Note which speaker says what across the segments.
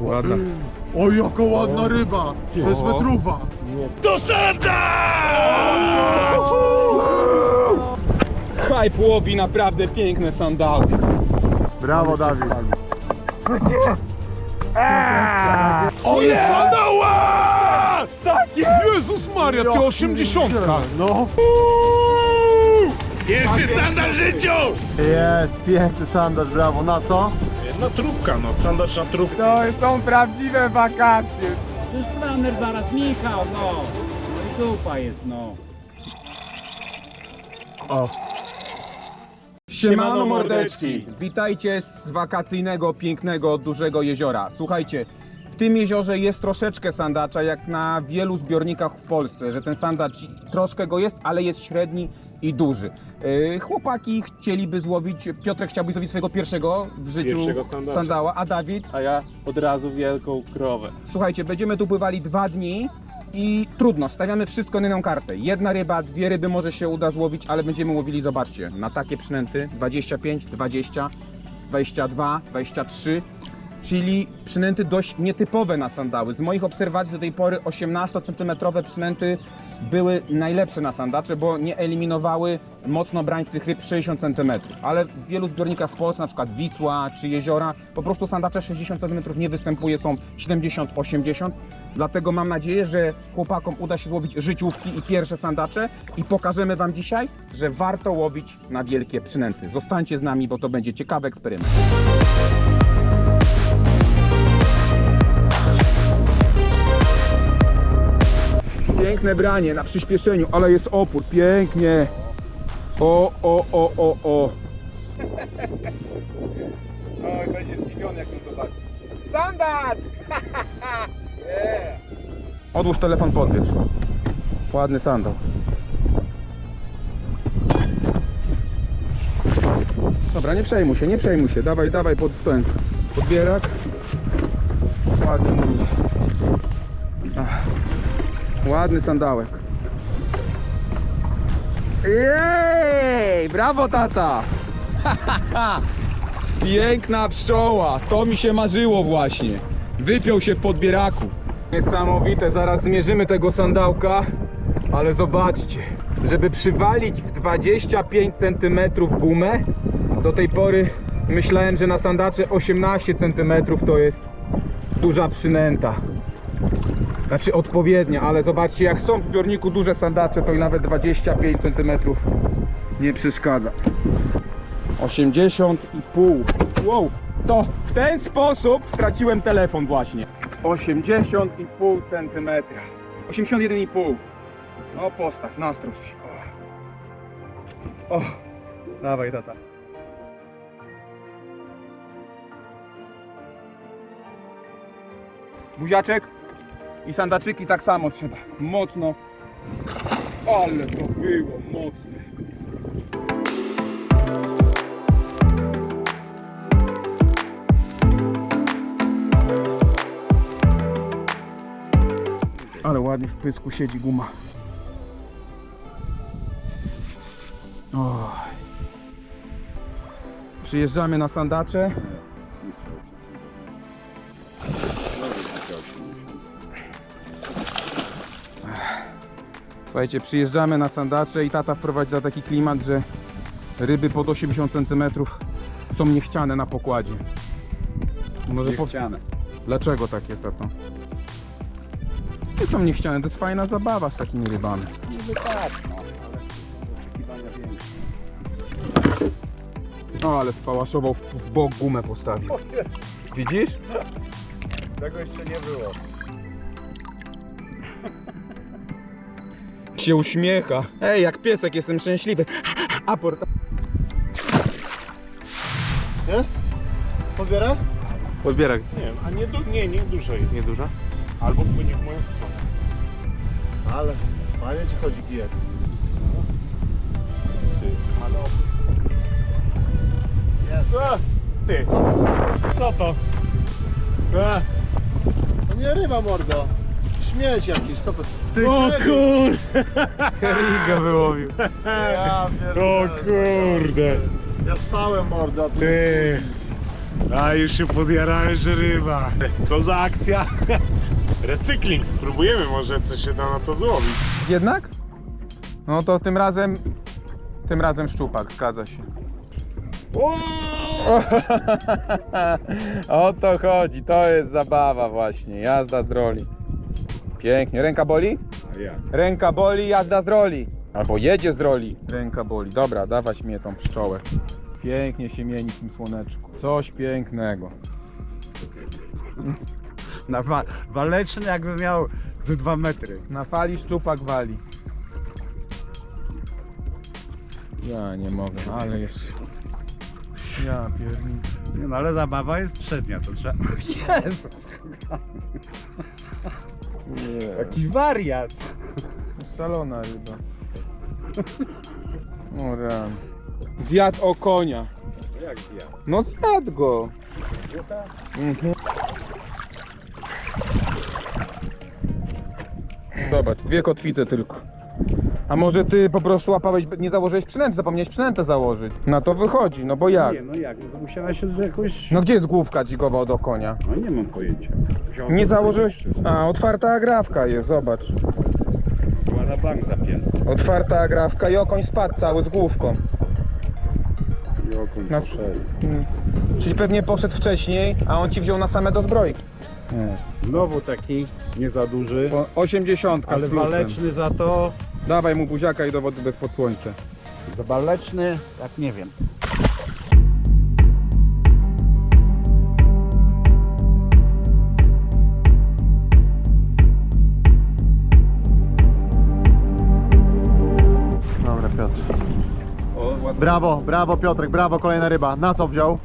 Speaker 1: Ładna.
Speaker 2: O, jaka ładna ryba! To jest metruwa!
Speaker 1: To sandacz! Hype łowi naprawdę piękne sandały.
Speaker 2: Brawo, Dawid!
Speaker 1: Ale sandała! Jezus Maria, ty 80!
Speaker 2: No!
Speaker 1: Pierwszy sandal w życiu!
Speaker 2: Jest, piękny sandacz, brawo. Na co?
Speaker 3: No trubka, no sandacz na trubkę.
Speaker 4: To są prawdziwe wakacje.
Speaker 5: To jest planer zaraz, Michał, no. No i dupa jest, no.
Speaker 1: Siemano mordeczki! Witajcie z wakacyjnego, pięknego, dużego jeziora. Słuchajcie, w tym jeziorze jest troszeczkę sandacza, jak na wielu zbiornikach w Polsce, że ten sandacz troszkę go jest, ale jest średni i duży. Yy, chłopaki chcieliby złowić, Piotrek chciałby złowić swojego pierwszego w życiu
Speaker 3: Pierwszego sandacza.
Speaker 1: sandała, a Dawid?
Speaker 3: A ja od razu wielką krowę.
Speaker 1: Słuchajcie, będziemy tu pływali dwa dni i trudno, stawiamy wszystko na jedną kartę. Jedna ryba, dwie ryby może się uda złowić, ale będziemy łowili, zobaczcie, na takie przynęty 25, 20, 22, 23, czyli przynęty dość nietypowe na sandały. Z moich obserwacji do tej pory 18 cm przynęty były najlepsze na sandacze, bo nie eliminowały mocno brańskich ryb 60 cm. Ale w wielu zbiornikach w Polsce, na przykład Wisła czy jeziora, po prostu sandacze 60 cm nie występuje, są 70-80. Dlatego mam nadzieję, że chłopakom uda się złowić życiówki i pierwsze sandacze i pokażemy Wam dzisiaj, że warto łowić na wielkie przynęty. Zostańcie z nami, bo to będzie ciekawy eksperyment. Piękne branie na przyspieszeniu, ale jest opór, pięknie. O, o, o, o, o. Oj, będzie zdziwiony jak to zobaczy. Sandacz! yeah. Odłóż telefon, podbierz. Ładny sandał. Dobra, nie przejmuj się, nie przejmuj się. Dawaj, dawaj pod ten podbierak. Ładnie. Ładny sandałek. Jej! Brawo tata! Piękna pszczoła! To mi się marzyło właśnie. Wypiął się w podbieraku. Niesamowite, zaraz zmierzymy tego sandałka, ale zobaczcie, żeby przywalić w 25 cm gumę, do tej pory myślałem, że na sandacze 18 cm to jest duża przynęta. Znaczy odpowiednia, ale zobaczcie, jak są w zbiorniku duże sandacze, to i nawet 25 cm nie przeszkadza. 80,5. Wow, to w ten sposób straciłem telefon właśnie. 80,5 cm. 81,5. No postaw, nastrość. O. o. Dawaj tata. Buziaczek i sandaczyki tak samo trzeba. Mocno. Ale to było mocne. Ale ładnie w pysku siedzi guma. Oj. Przyjeżdżamy na sandacze. Słuchajcie, przyjeżdżamy na sandacze i tata wprowadza taki klimat, że ryby pod 80 cm są niechciane na pokładzie. Może po... Dlaczego tak jest, tato? Nie są niechciane, to jest fajna zabawa z takimi rybami. O, ale spałaszował w, w bok gumę postawił. Widzisz?
Speaker 2: Tego jeszcze nie było.
Speaker 1: Się uśmiecha. Ej, jak piesek, jestem szczęśliwy. Aport.
Speaker 2: Jest? Podbierak?
Speaker 1: Podbierak.
Speaker 3: Nie wiem, a nie, du- nie, nie dużo jest.
Speaker 1: Nieduża?
Speaker 3: Albo płynie w moją stronę.
Speaker 2: Ale fajnie ci chodzi gier.
Speaker 3: Ty, ale...
Speaker 2: Jest.
Speaker 3: A, ty, co to? A,
Speaker 2: To nie ryba, mordo. Śmieć jakiś, co to? Ty
Speaker 3: o kur...
Speaker 1: Riga wyłowił.
Speaker 2: Ja
Speaker 3: O kurde.
Speaker 2: Ja spałem mordo. a ty-
Speaker 3: Ty. A już się podjarałem, że ryba. Co za akcja? Recykling, spróbujemy może coś się da na to złowić.
Speaker 1: Jednak? No to tym razem, tym razem szczupak, zgadza się. o to chodzi, to jest zabawa właśnie, jazda z roli. Pięknie, ręka boli?
Speaker 3: Ja.
Speaker 1: Ręka boli, jazda z roli. Albo jedzie z roli. Ręka boli. Dobra, dawać mnie tą pszczołę. Pięknie się mieni w tym słoneczku. Coś pięknego.
Speaker 4: Na wa- waleczny jakby miał ze 2 metry.
Speaker 1: Na fali szczupak wali. Ja nie mogę, ale jest... Ja pierniczę.
Speaker 4: Nie, no ale zabawa jest przednia, to trzeba... Jezus!
Speaker 1: Nie.
Speaker 4: Jakiś wariat!
Speaker 1: Szalona ryba. O ran. Zjadł o konia.
Speaker 3: Jak ja?
Speaker 1: No zjadł go. Mhm. Zobacz, dwie kotwice tylko. A może ty po prostu łapałeś, nie założyłeś przynęty, zapomniałeś przynętę założyć. Na to wychodzi, no bo jak?
Speaker 4: Nie, no jak? No to musiała się z.
Speaker 1: No gdzie jest główka dzigowa od konia?
Speaker 4: No nie mam pojęcia.
Speaker 1: Nie założyłeś? A, otwarta agrawka jest, zobacz.
Speaker 4: Była na bank zapięta.
Speaker 1: Otwarta agrawka i okoń spadł cały z główką.
Speaker 4: I okon
Speaker 1: Na-
Speaker 4: poszedł.
Speaker 1: Mm. Czyli pewnie poszedł wcześniej, a on ci wziął na same do zbrojki.
Speaker 4: Znowu taki, nie za duży,
Speaker 1: Po 80
Speaker 4: ale waleczny za to.
Speaker 1: Dawaj mu buziaka i do wody bez podsłońca.
Speaker 4: Za waleczny, jak nie wiem.
Speaker 2: Dobra, Piotr. Brawo, brawo Piotrek, brawo, kolejna ryba. Na co wziął?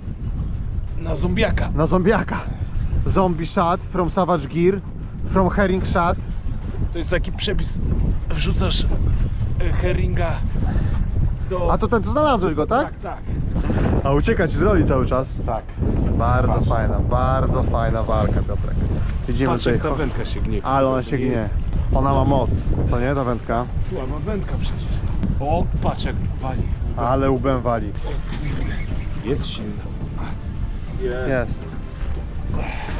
Speaker 3: Na zombiaka.
Speaker 2: Na zombiaka. Zombie shot from Savage Gear, from Herring shot.
Speaker 3: To jest taki przepis. Wrzucasz e, herringa do...
Speaker 2: A to ten, co znalazłeś go, tak?
Speaker 3: Tak, tak.
Speaker 2: A uciekać z roli cały czas?
Speaker 3: Tak.
Speaker 2: Bardzo fajna, bardzo fajna walka, Piotrek. Widzimy
Speaker 3: Patrz
Speaker 2: tutaj,
Speaker 3: jak ta wędka się gnie.
Speaker 2: ale ona się gnie. Ona ma moc, co nie, ta wędka?
Speaker 3: Słaba wędka przecież. O, patrz jak wali.
Speaker 2: Ale łbem wali.
Speaker 3: Jest silna.
Speaker 2: Jest.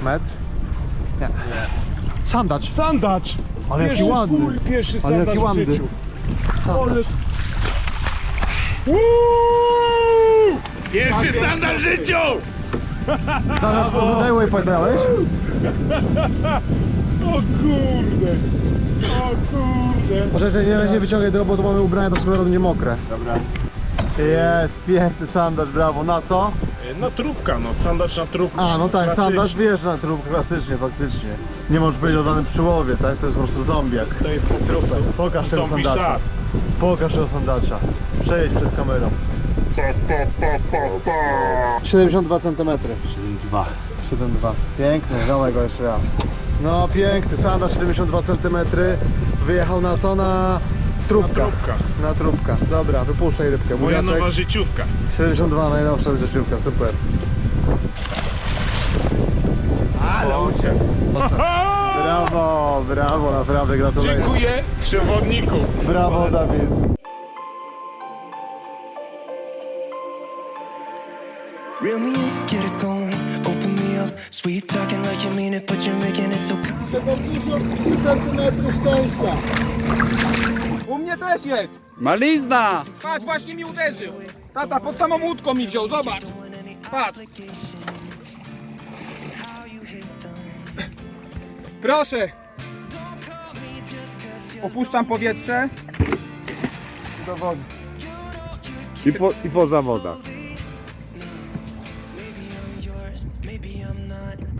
Speaker 2: Metr? Nie. Sandacz.
Speaker 3: Sandacz!
Speaker 2: Ale jaki
Speaker 3: Pierwszy
Speaker 2: ładny.
Speaker 3: twój Pierwszy
Speaker 2: Ale jaki
Speaker 3: w
Speaker 2: ładny.
Speaker 3: życiu. Pierwszy sandacz w życiu!
Speaker 2: Sandacz po Daj waypoint dałeś?
Speaker 3: O kurde! O kurde!
Speaker 2: Może że nie, nie wyciągaj tego, bo tu mamy ubrania, to wszystko zaraz będzie mokre.
Speaker 3: Dobra.
Speaker 2: Jest, piękny sandacz, brawo. Na co?
Speaker 3: No trubka, no sandacz na trubkę.
Speaker 2: A, no tak, sandacz wiesz na trup, klasycznie, faktycznie. Nie możesz powiedzieć o żadnym przyłowie, tak? To jest po prostu zombiak.
Speaker 3: To jest po prostu
Speaker 2: Pokaż tego
Speaker 3: zombie
Speaker 2: sandacza.
Speaker 3: szat.
Speaker 2: Pokaż tego sandacza. Przejedź przed kamerą. 72 cm.
Speaker 3: 7,2.
Speaker 2: 7,2. Piękny, damy go jeszcze raz. No piękny, sandacz 72 cm. Wyjechał na co? Na trupka.
Speaker 3: Trubka.
Speaker 2: Na trupka. Dobra, wypuszczaj rybkę.
Speaker 3: Moja
Speaker 2: Buziaczek.
Speaker 3: nowa życiówka.
Speaker 2: 72, najnowsza życiówka, super.
Speaker 3: Ale uciekł.
Speaker 2: Brawo, brawo, naprawdę gratuluję.
Speaker 3: Dziękuję przewodniku.
Speaker 2: Brawo Dawid.
Speaker 6: Reel me in to get it going. Open me up. Sweet talking like you mean it, but you're making it so
Speaker 1: U mnie też jest!
Speaker 4: Malizna!
Speaker 1: Patrz, właśnie mi uderzył! Tata, pod samą łódką mi wziął, zobacz! Patrz! Proszę! Opuszczam powietrze. Do wody.
Speaker 4: I po, i po zawodach.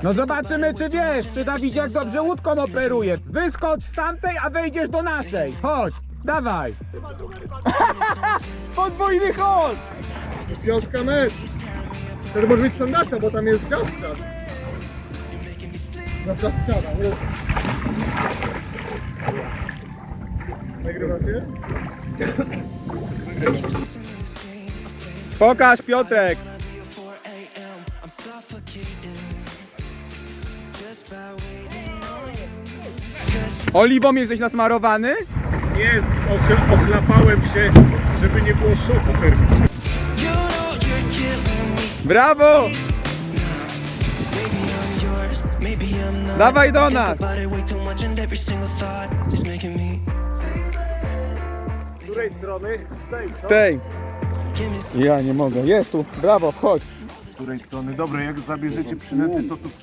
Speaker 1: No zobaczymy, czy wiesz, czy Dawidziak dobrze łódką operuje. Wyskocz z tamtej, a wejdziesz do naszej. Chodź, dawaj. Podwójny chod.
Speaker 2: Piątka metr. To może być sandacza, bo tam jest ciastka. Na ciastkana. Nagrywacie?
Speaker 1: Pokaż Piotrek.
Speaker 6: 4 a.m. I'm suffocating just by waiting on you.
Speaker 1: Oliwą jesteś nasmarowany?
Speaker 3: Jest, okl- ochlapałem się, żeby nie było szoku termicznego.
Speaker 1: Brawo! Dawaj do nas!
Speaker 3: Z której strony? Z tej, co?
Speaker 1: Ja nie mogę. Jest tu. Brawo, wchodź.
Speaker 3: Z której strony? Dobra, jak zabierzecie przynęty, to tu...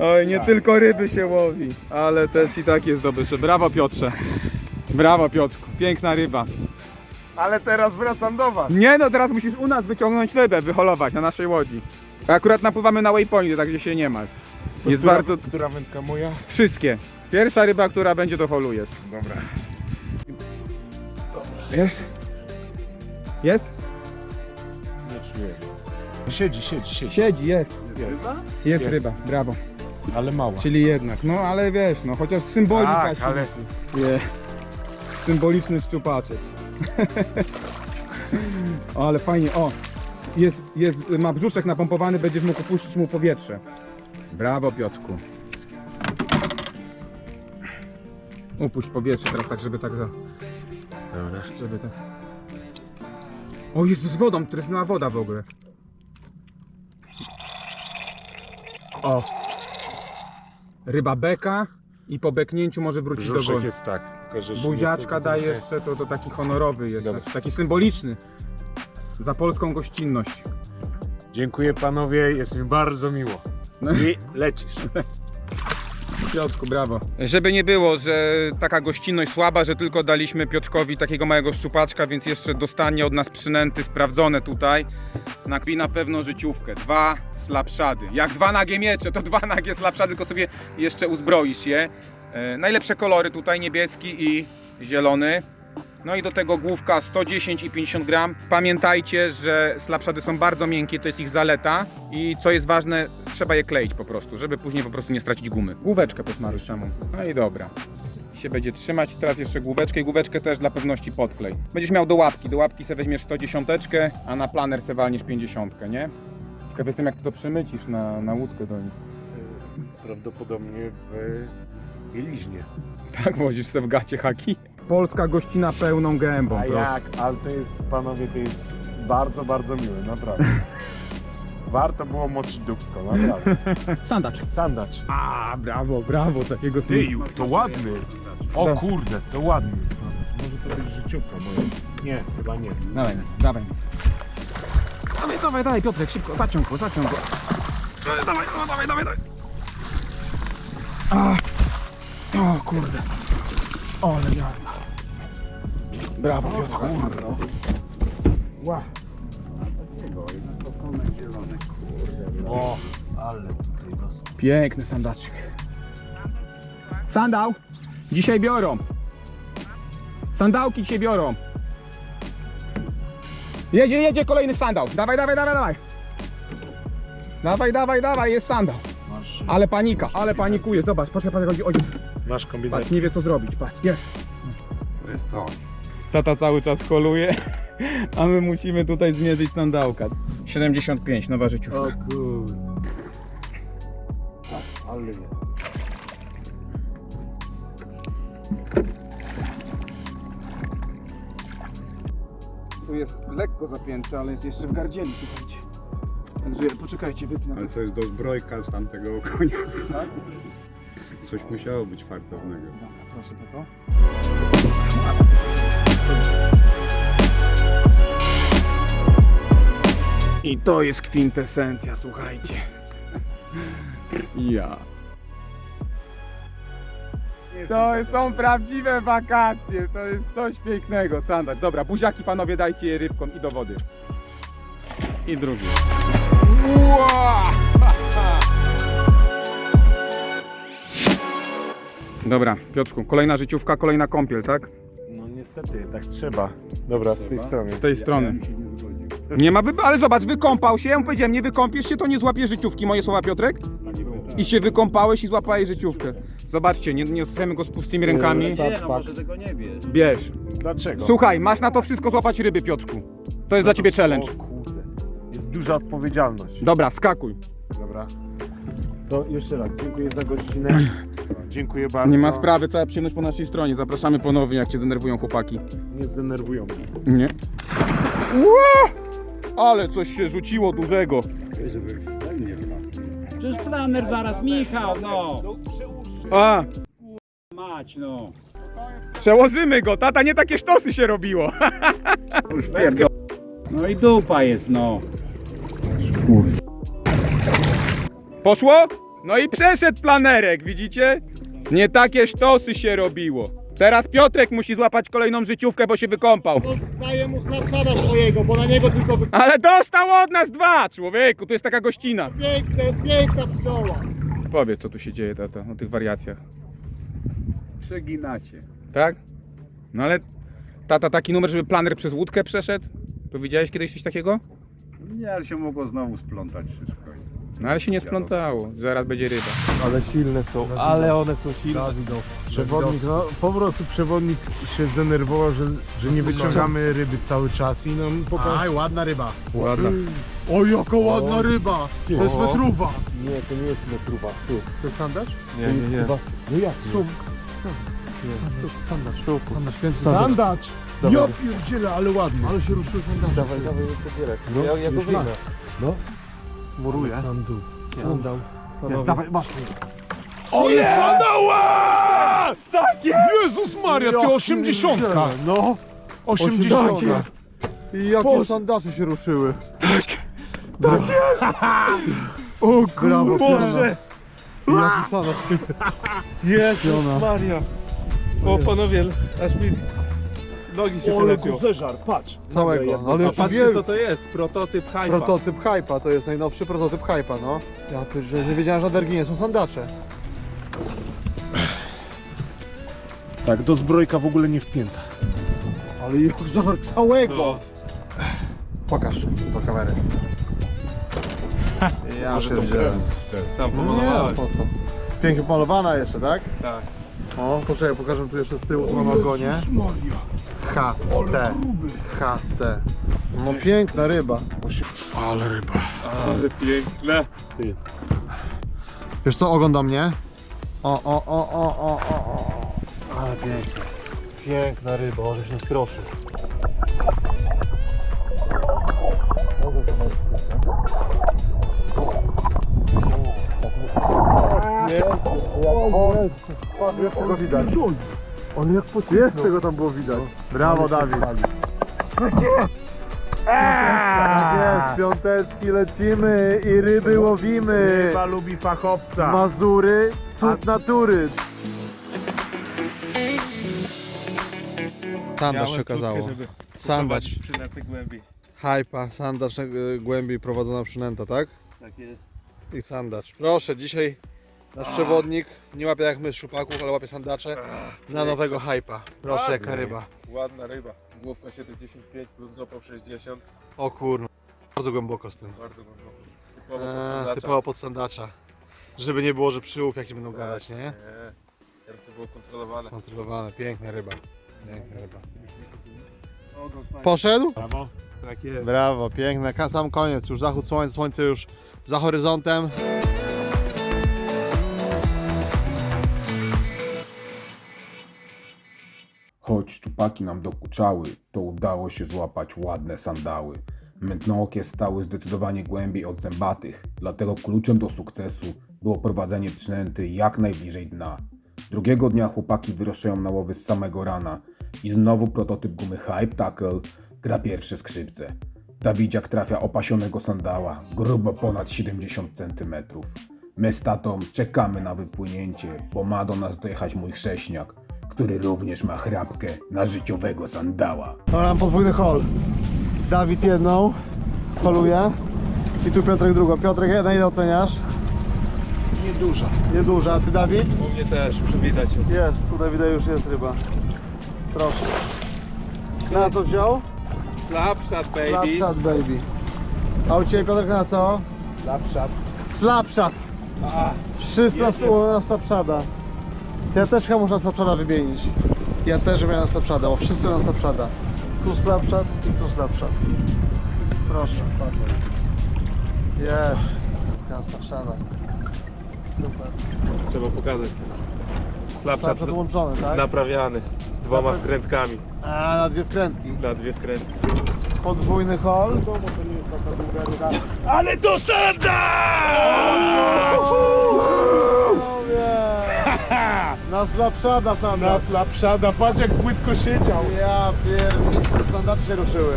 Speaker 1: Oj, nie tylko ryby się łowi, ale też i tak jest dobrze. Brawo Piotrze. Brawo Piotrku. Piękna ryba.
Speaker 3: Ale teraz wracam do was.
Speaker 1: Nie no, teraz musisz u nas wyciągnąć rybę, wyholować na naszej łodzi. Akurat napływamy na waypointy, tak gdzie się nie ma. Jest
Speaker 3: która,
Speaker 1: bardzo...
Speaker 3: Która wędka moja?
Speaker 1: Wszystkie. Pierwsza ryba, która będzie to holujesz.
Speaker 3: Dobra.
Speaker 1: Jest? Jest?
Speaker 3: Nie czuję. Siedzi, siedzi, siedzi.
Speaker 1: Siedzi, jest.
Speaker 3: Jest.
Speaker 1: Jest,
Speaker 3: Jest.
Speaker 1: ryba, brawo.
Speaker 3: Ale mała.
Speaker 1: Czyli jednak, no ale wiesz, no chociaż symbolika
Speaker 3: Tak,
Speaker 1: się
Speaker 3: ale-
Speaker 1: liczy. Nie. Symboliczny szczupaczek. ale fajnie, o. Jest, jest, ma brzuszek napompowany, będziesz mógł puścić mu powietrze. Brawo Piotrku. Upuść powietrze teraz tak, żeby tak za...
Speaker 3: Dobra.
Speaker 1: Żeby tak... O, jest z wodą, trysnęła woda w ogóle. O. Ryba beka i po beknięciu może wrócić do
Speaker 3: Brzuszek
Speaker 1: wody.
Speaker 3: jest tak. tylko że się
Speaker 1: Buziaczka daje jeszcze, to, to taki honorowy jest,
Speaker 3: Dobra.
Speaker 1: znaczy taki symboliczny. Za polską gościnność.
Speaker 3: Dziękuję panowie, jest mi bardzo miło.
Speaker 1: No.
Speaker 3: I lecisz.
Speaker 1: Piotrku, brawo. Żeby nie było, że taka gościnność słaba, że tylko daliśmy Piotrkowi takiego małego szczupaczka, więc jeszcze dostanie od nas przynęty sprawdzone tutaj. Na na pewno życiówkę. Dwa slapszady. Jak dwa nagie miecze, to dwa nagie slapszady, tylko sobie jeszcze uzbroisz je. E, najlepsze kolory tutaj, niebieski i zielony. No i do tego główka 110 i 50 gram. Pamiętajcie, że slapshady są bardzo miękkie, to jest ich zaleta. I co jest ważne, trzeba je kleić po prostu, żeby później po prostu nie stracić gumy. Główeczkę posmaruj samą. No i dobra. Się będzie trzymać. Teraz jeszcze główeczkę i główeczkę też dla pewności podklej. Będziesz miał do łapki. Do łapki sobie weźmiesz 110, a na planer sobie walniesz 50, nie? Ciekaw jestem jak ty to przemycisz na, na łódkę do nich.
Speaker 3: Prawdopodobnie w Bieliźnie.
Speaker 1: Tak wozisz sobie w gacie haki? Polska gościna pełną gębą,
Speaker 3: A jak? Ale to jest, panowie, to jest bardzo, bardzo miłe, naprawdę. Warto było moczyć dubsko, naprawdę.
Speaker 1: Sandacz.
Speaker 3: Sandacz.
Speaker 1: A, brawo, brawo, takiego
Speaker 3: Ty, to ładny. O kurde, to ładny. Może to być życiówka moja. Nie, chyba nie.
Speaker 1: Dawaj, dawaj. Dawaj, dawaj, dawaj, Piotrek, szybko, zaciąg go, zaciąg go. Dawaj, dawaj, no, dawaj, dawaj, dawaj. A. O kurde. Ole jazda. Brawo, Piotrek. Ła.
Speaker 3: O, ale tutaj.
Speaker 1: Piękny sandaczek. Sandał. Dzisiaj biorą. Sandałki dzisiaj biorą. Jedzie, jedzie kolejny sandał. Dawaj, dawaj, dawaj, dawaj. Dawaj, dawaj, dawaj, jest sandał. Ale panika, ale panikuje. Zobacz, patrz, patrz, chodzi. Ojciec.
Speaker 3: masz kombinację.
Speaker 1: Patrz, nie wie co zrobić. Patrz, jest.
Speaker 3: Wiesz co?
Speaker 1: Tata cały czas koluje, a my musimy tutaj zmierzyć sandałka. 75, nowa życiówka.
Speaker 3: kurde. Ale jest.
Speaker 1: Tu jest lekko zapięte, ale jest jeszcze w gardzieli, słuchajcie. Także poczekajcie, wypnę.
Speaker 4: Ale to jest do zbrojka z tamtego konia.
Speaker 1: Tak?
Speaker 4: Coś musiało być fartownego.
Speaker 1: Dobra, proszę tato. I to jest kwintesencja, słuchajcie. Ja. To są prawdziwe wakacje, to jest coś pięknego, sandacz. Dobra, buziaki panowie dajcie je rybkom i do wody. I drugi. Ua! Dobra, Piotrku, kolejna życiówka, kolejna kąpiel, tak?
Speaker 3: Niestety, tak trzeba. Dobra, z tej strony.
Speaker 1: Z tej strony. Nie ma wyba, ale zobacz, wykąpał się. Ja mu powiedziałem, nie wykąpiesz się, to nie złapiesz życiówki. Moje słowa, Piotrek? I się wykąpałeś i złapałeś życiówkę. Zobaczcie, nie, nie go z pustymi rękami.
Speaker 5: Nie, no może tego nie wiesz.
Speaker 1: Bierz.
Speaker 3: Dlaczego?
Speaker 1: Słuchaj, masz na to wszystko złapać ryby, Piotrku. To jest dla ciebie challenge.
Speaker 3: O kurde. Jest duża odpowiedzialność.
Speaker 1: Dobra, skakuj.
Speaker 3: Dobra. To jeszcze raz dziękuję za gościnę. Dziękuję bardzo.
Speaker 1: Nie ma sprawy, cała przyjemność po naszej stronie. Zapraszamy ponownie, jak cię denerwują chłopaki.
Speaker 3: Nie zdenerwują mnie.
Speaker 1: Nie. Ło! Ale coś się rzuciło dużego.
Speaker 5: Przecież planer zaraz, Michał, no.
Speaker 1: A,
Speaker 5: Mać, no.
Speaker 1: przełożymy go. Tata, nie takie sztosy się robiło.
Speaker 5: No i dupa jest, no.
Speaker 1: Poszło? No i przeszedł planerek, widzicie? Nie takie sztosy się robiło. Teraz Piotrek musi złapać kolejną życiówkę, bo się wykąpał.
Speaker 2: Dostaję mu snapshota swojego, bo na niego tylko wy...
Speaker 1: Ale dostał od nas dwa, człowieku, to jest taka gościna.
Speaker 2: Piękne, piękna pszczoła.
Speaker 1: Powiedz, co tu się dzieje, tata, o tych wariacjach.
Speaker 4: Przeginacie.
Speaker 1: Tak? No ale tata, taki numer, żeby planer przez łódkę przeszedł? To widziałeś kiedyś coś takiego?
Speaker 4: Nie, ale się mogło znowu splątać wszystko.
Speaker 1: No ale się nie splątało, zaraz będzie ryba.
Speaker 3: Ale silne są, ale one są silne. Przewodnik, no po prostu przewodnik się zdenerwował, że, że nie wyciągamy ryby cały czas i nam pokazał.
Speaker 2: Aj, ładna ryba.
Speaker 1: Ładna.
Speaker 2: O, jaka ładna ryba. To jest
Speaker 3: O.
Speaker 2: metruwa.
Speaker 3: Nie, to nie jest metruwa, tu.
Speaker 2: To jest sandacz?
Speaker 3: Nie, nie, nie. No jak?
Speaker 2: Sum. Sandacz. Sandacz, sandacz.
Speaker 3: Sandacz! Ja pierdzielę, ale ładny.
Speaker 2: Ale się ruszył sandacz.
Speaker 3: Dawaj, dawaj, zabieraj. No, ja, ja go wyjmę. No.
Speaker 2: Muruję.
Speaker 3: Tam dół.
Speaker 2: Sandał. Dawaj, masz.
Speaker 3: O nie! Sandała! Takie! Jezus Maria, ty osiemdziesiątka!
Speaker 2: No.
Speaker 3: Osiemdziesiątka!
Speaker 2: I jakie
Speaker 3: Boże.
Speaker 2: sandacze się ruszyły.
Speaker 3: O
Speaker 2: Brawo,
Speaker 3: Boże!
Speaker 2: Jaki sandaż.
Speaker 3: Jezus. Maria! O panowie, aż mi nogi się polepią. zeżar, patrz!
Speaker 2: Całego. Ale jaki wielki.
Speaker 3: to jest, prototyp hype'a.
Speaker 2: Prototyp Hype'a, to jest najnowszy prototyp Hype'a, no. Ja pierdzielę, nie wiedziałem, że na Derginie są sandacze.
Speaker 3: Tak, do zbrojka w ogóle nie wpięta.
Speaker 2: Ale jak zażar całego.
Speaker 3: No.
Speaker 2: Pokaż do kamery. Ja pierdzielę.
Speaker 3: Sam
Speaker 2: No nie, no po co? Pięknie pomalowana jeszcze, tak?
Speaker 3: Tak.
Speaker 2: O, poczekaj, pokażę tu jeszcze z tyłu, co mam na ogonie. HT. HT. No piękna ryba. Musi... Ale ryba.
Speaker 3: Ale piękne. Ty.
Speaker 2: Wiesz co, ogon do mnie. O, o, o, o, o, o, o. Ale piękna. Piękna ryba, o, żeś nas proszy. Jest tego widać.
Speaker 3: On jak po
Speaker 2: Jest tego tam było widać. Brawo Dawid. Tak jest, piąteczki lecimy i ryby łowimy.
Speaker 3: Ryba lubi fachowca.
Speaker 2: Mazury, cud natury. Sandacz się okazało. Sandacz.
Speaker 3: Przynęty.
Speaker 2: Hypa, sandacz głębiej prowadzona przynęta, tak?
Speaker 3: Tak jest.
Speaker 2: I sandacz. Proszę, dzisiaj nasz przewodnik nie łapie jak my szupaków, ale łapie sandacze na nowego hypa. Proszę, jaka ryba.
Speaker 3: Ładna ryba. Główka 75 plus dropał 60.
Speaker 2: O kurno, bardzo głęboko z tym.
Speaker 3: Bardzo głęboko. Typowo
Speaker 2: Eee,
Speaker 3: eee,
Speaker 2: typowo pod sandacza. Żeby nie było, że przyłów jakie będą gadać, nie?
Speaker 3: Nie. Teraz to było kontrolowane.
Speaker 2: Kontrolowane, piękna ryba. Piękna ryba. Poszedł?
Speaker 3: Brawo. Tak jest.
Speaker 2: Brawo, piękna. Sam koniec, już zachód słońca, słońce już za horyzontem.
Speaker 7: Choć szczupaki nam dokuczały, to udało się złapać ładne sandały. Mętnookie stały zdecydowanie głębiej od zębatych, dlatego kluczem do sukcesu było prowadzenie przynęty jak najbliżej dna. Drugiego dnia chłopaki wyruszają na łowy z samego rana i znowu prototyp gumy Hype Tackle gra pierwsze skrzypce. Dawidziak trafia opasionego sandała, grubo ponad 70 cm. My z tatą czekamy na wypłynięcie, bo ma do nas dojechać mój chrześniak, który również ma chrapkę na życiowego sandała.
Speaker 2: Dobra, mam podwójny hol. Dawid jedną, holuje. I tu Piotrek drugą. Piotrek, na ile oceniasz?
Speaker 3: Nieduża.
Speaker 2: Nieduża, a ty Dawid?
Speaker 3: U mnie też, już widać.
Speaker 2: Jest, u Dawida już jest ryba. Proszę. Na co wziął?
Speaker 3: Slapshot baby.
Speaker 2: Slapshot baby. A u Ciebie Piotrek na co?
Speaker 3: Slapshot.
Speaker 2: Slapshot.
Speaker 3: A,
Speaker 2: Wszyscy na Slapshada. Ja też chyba muszę na Slapshada wymienić. Ja też miałem na Slapshada, bo wszyscy mają na Slapshada. Tu Slapshot i tu Slapshot. Proszę. Jest. Ja Slapshada. Super.
Speaker 3: trzeba pokazać. Slapshot
Speaker 2: podłączony, tak?
Speaker 3: naprawiany dwoma wkrętkami
Speaker 2: A, na dwie wkrętki.
Speaker 3: na dwie wkrętki.
Speaker 2: Podwójny hol.
Speaker 3: Ale to sanda!
Speaker 2: Na slapshada sam.
Speaker 3: Na slapshada, patrz jak płytko siedział.
Speaker 2: Ja pierdolę, sandacze się ruszyły.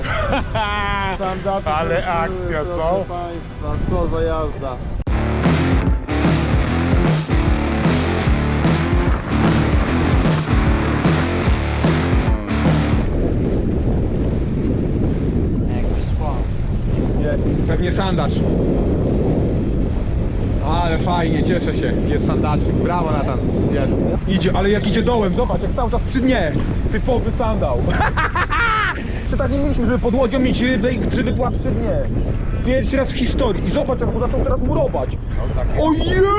Speaker 2: Sandacze się
Speaker 3: Ale
Speaker 2: ruszyły,
Speaker 3: akcja,
Speaker 2: proszę
Speaker 3: co?
Speaker 2: Państwa, co za jazda.
Speaker 1: Pewnie sandacz. Ale fajnie, cieszę się. Jest sandaczyk. Brawo Natan. Jest. Idzie, ale jak idzie dołem, zobacz, jak cały czas przy dnie. Typowy sandał. Jeszcze tak nie mieliśmy, żeby pod łodzią mieć rybę i żeby była przy dnie. Pierwszy raz w historii. I zobacz, jak on zaczął teraz murować. O Jezu!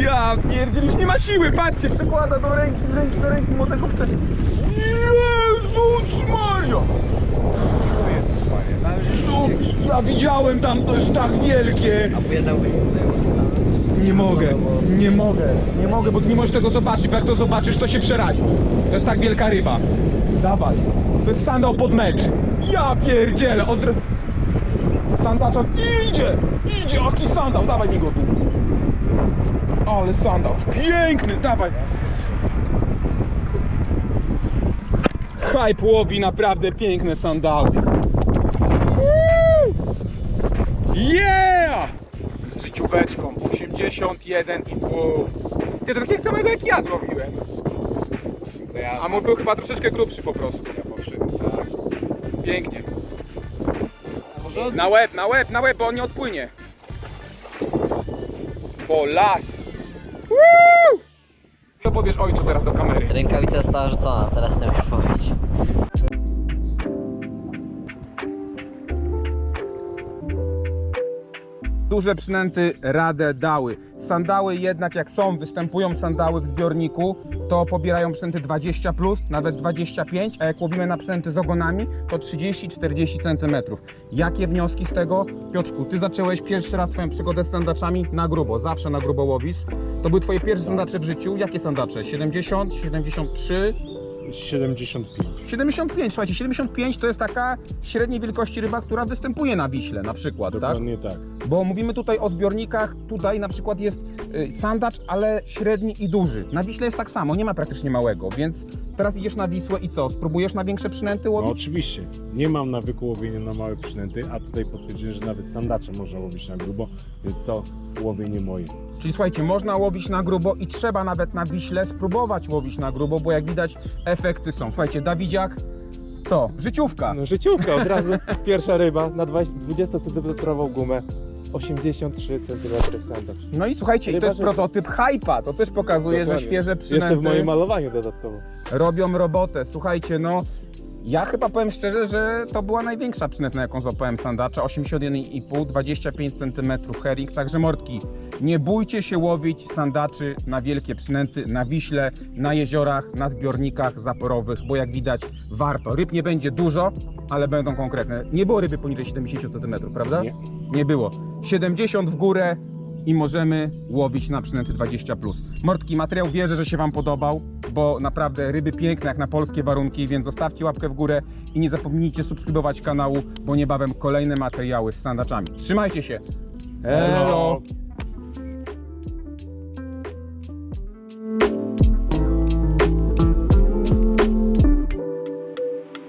Speaker 1: Ja pierdziel, już nie ma siły, patrzcie, przekłada do ręki, z ręki do ręki, młodego chce. Jezus Maria! Ja widziałem tam, to jest tak wielkie. Nie mogę, nie mogę, nie mogę, bo ty nie możesz tego zobaczyć, bo jak to zobaczysz, to się przerazi. To jest tak wielka ryba. Dawaj, to jest sandał pod mecz. Ja pierdzielę, od... Sandacza idzie, idzie, jaki sandał, dawaj mi go tu. Ale sandał, piękny, dawaj. Hype łowi naprawdę piękne sandały. Yeah! Z życióweczką 81,5. Ty to takiego samego jak ja złowiłem. A mój był chyba troszeczkę grubszy po prostu. Ja tak. Pięknie. Na łeb, na łeb, na łeb, bo on nie odpłynie. Po las. Woo! Co powiesz ojcu teraz do kamery?
Speaker 8: Rękawica została rzucona, teraz chcę już powiedzieć.
Speaker 1: Duże przynęty radę dały. Sandały jednak jak są, występują sandały w zbiorniku, to pobierają przynęty 20 plus, nawet 25, a jak łowimy na przynęty z ogonami, to 30-40 cm. Jakie wnioski z tego? Piotrku, ty zacząłeś pierwszy raz swoją przygodę z sandaczami na grubo, zawsze na grubo łowisz. To były twoje pierwsze sandacze w życiu. Jakie sandacze? 70, 73,
Speaker 3: 75.
Speaker 1: 75. Słuchajcie, 75 to jest taka średniej wielkości ryba, która występuje na Wiśle na przykład, tak?
Speaker 3: Dokładnie tak.
Speaker 1: Bo mówimy tutaj o zbiornikach, tutaj na przykład jest y, sandacz, ale średni i duży. Na Wiśle jest tak samo, nie ma praktycznie małego, więc teraz idziesz na Wisłę i co? Spróbujesz na większe przynęty
Speaker 3: No
Speaker 1: łowić?
Speaker 3: oczywiście, nie mam nawyku łowienia na małe przynęty, a tutaj potwierdziłem, że nawet sandacze można łowić na grubo, więc to łowienie moje.
Speaker 1: Czyli słuchajcie, można łowić na grubo i trzeba nawet na Wiśle spróbować łowić na grubo, bo jak widać efekty są. Słuchajcie, Dawidziak, co? Życiówka.
Speaker 9: No życiówka, od razu pierwsza ryba na 20 cm gumę. 83 cm standard.
Speaker 1: No i słuchajcie, i to jest
Speaker 9: życia.
Speaker 1: prototyp hypa. To też pokazuje, że
Speaker 9: Dokładnie.
Speaker 1: świeże przynęty...
Speaker 9: Jeszcze w moim malowaniu dodatkowo.
Speaker 1: robią robotę. Słuchajcie, no ja chyba powiem szczerze, że to była największa przynęta, jaką złapałem sandacza. 81,5, 25 cm herring. Także mordki, nie bójcie się łowić sandaczy na wielkie przynęty, na Wiśle, na jeziorach, na zbiornikach zaporowych, bo jak widać warto. Ryb nie będzie dużo, ale będą konkretne. Nie było ryby poniżej 70 cm, prawda?
Speaker 3: Nie.
Speaker 1: Nie było. 70 w górę i możemy łowić na przynęty 20. Mordki, materiał wierzę, że się Wam podobał, bo naprawdę ryby piękne jak na polskie warunki, więc zostawcie łapkę w górę i nie zapomnijcie subskrybować kanału, bo niebawem kolejne materiały z sandaczami. Trzymajcie się! Hello.